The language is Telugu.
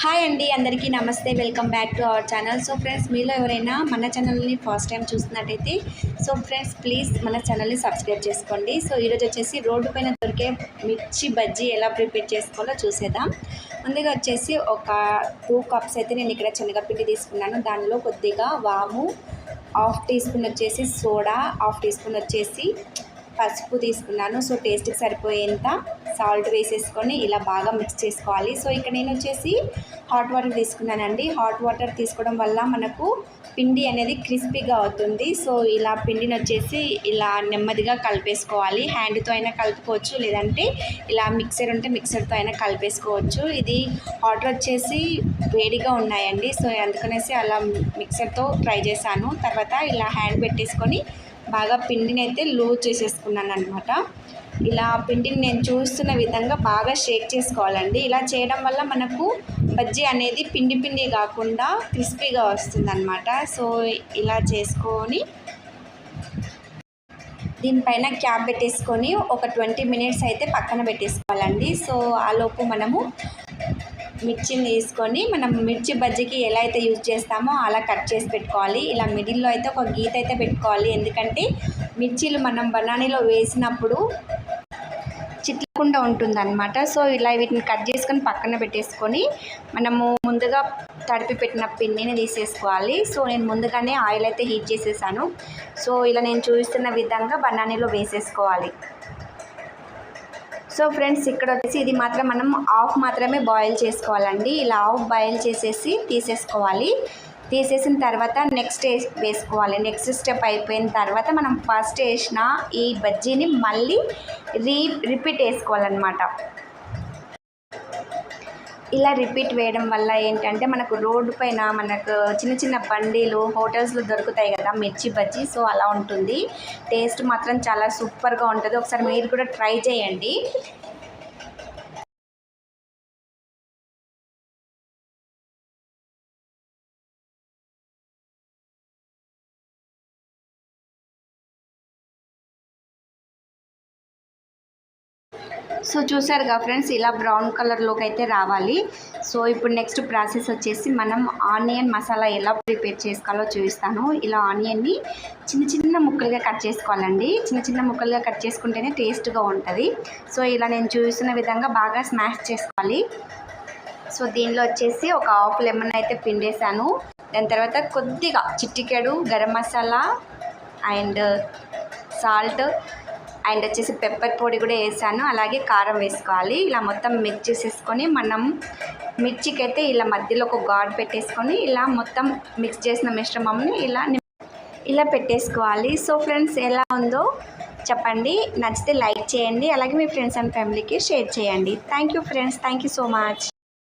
హాయ్ అండి అందరికీ నమస్తే. Welcome back to our channel so friends మీలో ఎవరైనా మన ఛానల్ని ఫస్ట్ టైం చూస్తున్నట్టయితే సో ఫ్రెండ్స్ ప్లీజ్ మన ఛానల్ని సబ్స్క్రైబ్ చేసుకోండి. సో ఈరోజు వచ్చేసి రోడ్డు పైన దొరికే మిర్చి బజ్జీ ఎలా ప్రిపేర్ చేసుకోవాలో చూసేద్దాం. ముందుగా వచ్చేసి ఒక టూ కప్స్ అయితే నేను ఇక్కడ శనగపిండి తీసుకున్నాను. దానిలో కొద్దిగా వాము హాఫ్ టీ స్పూన్ వచ్చేసి సోడా హాఫ్ టీ స్పూన్ వచ్చేసి పసుపు తీసుకున్నాను. సో టేస్ట్కి సరిపోయేంత సాల్ట్ వేసేసుకొని ఇలా బాగా మిక్స్ చేసుకోవాలి. సో ఇక్కడ నేను వచ్చేసి హాట్ వాటర్ తీసుకున్నానండి. హాట్ వాటర్ తీసుకోవడం వల్ల మనకు పిండి అనేది క్రిస్పీగా అవుతుంది. సో ఇలా పిండిని వచ్చేసి ఇలా నెమ్మదిగా కలిపేసుకోవాలి. హ్యాండ్తో అయినా కలుపుకోవచ్చు. లేదంటే ఇలా మిక్సర్ ఉంటే మిక్సర్తో అయినా కలిపేసుకోవచ్చు. ఇది ఆర్డర్ వచ్చేసి వేడిగా ఉన్నాయండి. సో అందుకనేసి అలా మిక్సర్తో ట్రై చేశాను. తర్వాత ఇలా హ్యాండ్ పెట్టేసుకొని బాగా పిండిని అయితే లూజ్ చేసేసుకున్నాను అనమాట ఇలా పిండిని నేను చూస్తున్న విధంగా బాగా షేక్ చేసుకోవాలండి. ఇలా చేయడం వల్ల మనకు బజ్జీ అనేది పిండి పిండి కాకుండా క్రిస్పీగా వస్తుందన్నమాట. సో ఇలా చేసుకొని దీనిపైన క్యాప్ పెట్టేసుకొని ఒక ట్వంటీ మినిట్స్ అయితే పక్కన పెట్టేసుకోవాలండి. సో ఆలోపు మనము మిర్చిని తీసుకొని మనం మిర్చి బజ్జీకి ఎలా అయితే యూజ్ చేస్తామో అలా కట్ చేసి పెట్టుకోవాలి. ఇలా మిడిల్లో అయితే ఒక గీత అయితే పెట్టుకోవాలి. ఎందుకంటే మిర్చీలు మనం బనానీలో వేసినప్పుడు చిట్లకుండా ఉంటుందన్నమాట. సో ఇలా వీటిని కట్ చేసుకొని పక్కన పెట్టేసుకొని మనము ముందుగా తడిపి పెట్టిన పిండిని తీసేసుకోవాలి. సో నేను ముందుగానే ఆయిల్ అయితే హీట్ చేసేసాను. సో ఇలా నేను చూపిస్తున్న విధంగా బనానీలో వేసేసుకోవాలి. సో ఫ్రెండ్స్ ఇక్కడ వచ్చేసి ఇది మాత్రం మనం ఆఫ్ మాత్రమే బాయిల్ చేసుకోవాలండి. ఇలా ఆఫ్ బాయిల్ చేసేసి తీసేసుకోవాలి. తీసేసిన తర్వాత నెక్స్ట్ వేసుకోవాలి. నెక్స్ట్ స్టెప్ అయిపోయిన తర్వాత మనం ఫస్ట్ వేసిన ఈ బజ్జీని మళ్ళీ రీ రిపీట్ వేసుకోవాలన్నమాట. ఇలా రిపీట్ వేయడం వల్ల ఏంటంటే మనకు రోడ్డు పైన మనకు చిన్న చిన్న బండీలు హోటల్స్లో దొరుకుతాయి కదా మిర్చి బజ్జీ సో అలా ఉంటుంది. టేస్ట్ మాత్రం చాలా సూపర్గా ఉంటుంది. ఒకసారి మీరు కూడా ట్రై చేయండి. సో చూసారుగా ఫ్రెండ్స్ ఇలా బ్రౌన్ కలర్లోకి అయితే రావాలి. సో ఇప్పుడు నెక్స్ట్ ప్రాసెస్ వచ్చేసి మనం ఆనియన్ మసాలా ఎలా ప్రిపేర్ చేసుకోవాలో చూపిస్తాను. ఇలా ఆనియన్ని చిన్న చిన్న ముక్కలుగా కట్ చేసుకోవాలండి. చిన్న చిన్న ముక్కలుగా కట్ చేసుకుంటేనే టేస్ట్గా ఉంటుంది. సో ఇలా నేను చూపిస్తున్న విధంగా బాగా స్మాష్ చేసుకోవాలి. సో దీనిలో వచ్చేసి ఒక హాఫ్ లెమన్ అయితే పిండేశాను. దాని తర్వాత కొద్దిగా చిట్టికెడు garam masala and salt and వచ్చేసి పెప్పర్ పొడి కూడా వేసాను. అలాగే కారం వేసుకోవాలి. ఇలా మొత్తం మిక్స్ చేసేసుకొని మనం మిర్చికి అయితే ఇలా మధ్యలో ఒక గాడ్ పెట్టేసుకొని ఇలా మొత్తం మిక్స్ చేసిన మిశ్రమంని ఇలా ఇలా పెట్టేసుకోవాలి. సో ఫ్రెండ్స్ ఎలా ఉందో చెప్పండి. నచ్చితే లైక్ చేయండి. అలాగే మీ ఫ్రెండ్స్ అండ్ ఫ్యామిలీకి షేర్ చేయండి. Thank you friends thank you so much